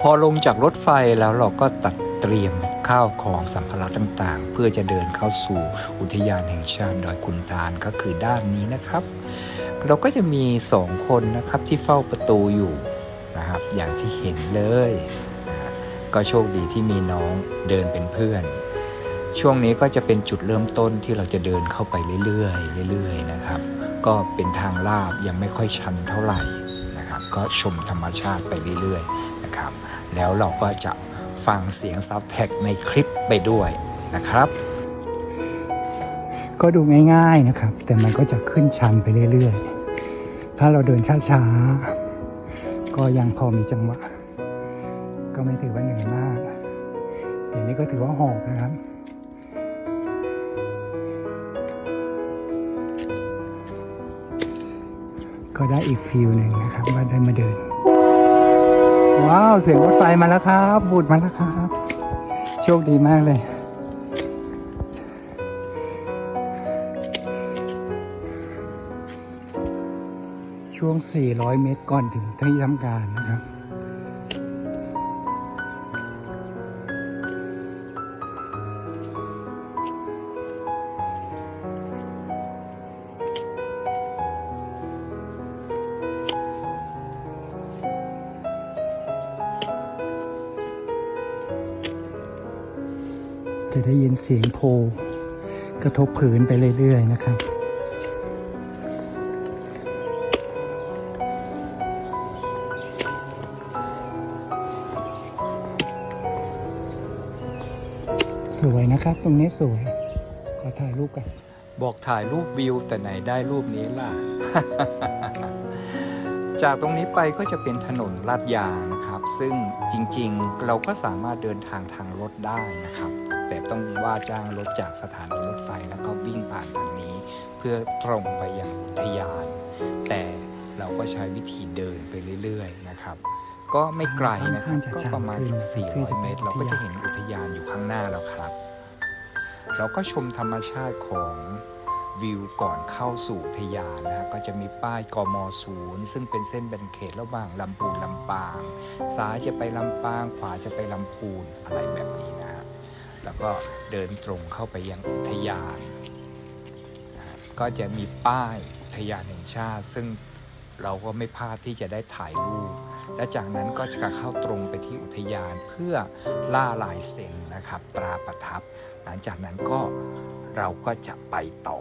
พอลงจากรถไฟแล้วเราก็ตัดเตรียมข้าวของสัมภาระต่างๆ เพื่อจะเดินเข้าสู่อุทยานแห่งชาติดอยคุณตาลก็คือด้านนี้นะครับ เราก็จะมีสองคนนะครับที่เฝ้าประตูอยู่นะครับ อย่างที่เห็นเลย ก็โชคดีที่มีน้องเดินเป็นเพื่อน ช่วงนี้ก็จะเป็นจุดเริ่มต้นที่เราจะเดินเข้าไปเรื่อยๆเรื่อยๆนะครับ ก็เป็นทางลาบยังไม่ค่อยชันเท่าไหร่ ก็ชมธรรมชาติไปเรื่อยๆนะครับ แล้วเราก็จะฟังเสียงซาวแท็กในคลิปไปด้วยนะครับ ก็ดูง่ายๆนะครับ แต่มันก็จะขึ้นชันไปเรื่อยๆ ถ้าเราเดินช้าๆ ก็ยังพอมีจังหวะ ก็ไม่ถือว่าเหนื่อยมากแต่นี่ก็ถือว่าหอบนะครับ ก็ได้อีกฟิลหนึ่งนะครับว่าได้มาเดิน ว้าวเสียงรถไฟมาแล้วครับบูดมาแล้วครับ โชคดีมากเลยช่วง 400 เมตรก่อนถึงที่ทำการนะครับ จะได้ยินเสียงโพกระทบผืนไปเรื่อยๆนะครับสวยนะครับ ตรงนี้สวย ขอถ่ายรูปกัน บอกถ่ายรูปวิว แต่ไหนได้รูปนี้ล่ะ จากตรงนี้ไปก็จะเป็นถนนลาดยางนะครับ ซึ่งจริงๆ เราก็สามารถเดินทางทางรถได้นะครับ ต่ต้องว่าจ้างรถจากสถานีรถไฟ แล้วก็วิ่งผ่านทางนี้ เพื่อตรงไปยังอุทยาน แต่เราก็ใช้วิธีเดินไปเรื่อยๆนะครับก็ไม่ไกลนะครับก็ประมาณสัก400 เมตร เราก็จะเห็นอุทยานอยู่ข้างหน้าแล้วครับ เราก็ชมธรรมชาติของวิวก่อนเข้าสู่อุทยานนะฮะก็จะมีป้ายกมศูนย์ซึ่งเป็นเส้นแบ่งเขตระหว่างลำพูนลำปาง ซ้ายจะไปลำปาง ขวาจะไปลำพูนอะไรแบบนี้นะฮะ แล้วก็เดินตรงเข้าไปยังอุทยานนะก็จะมีป้ายอุทยานแห่งชาติ ซึ่งเราก็ไม่พลาดที่จะได้ถ่ายรูป และจากนั้นก็จะเข้าตรงไปที่อุทยานเพื่อล่าลายเซ็นนะครับ ตราประทับ หลังจากนั้นก็เราก็จะไปต่อ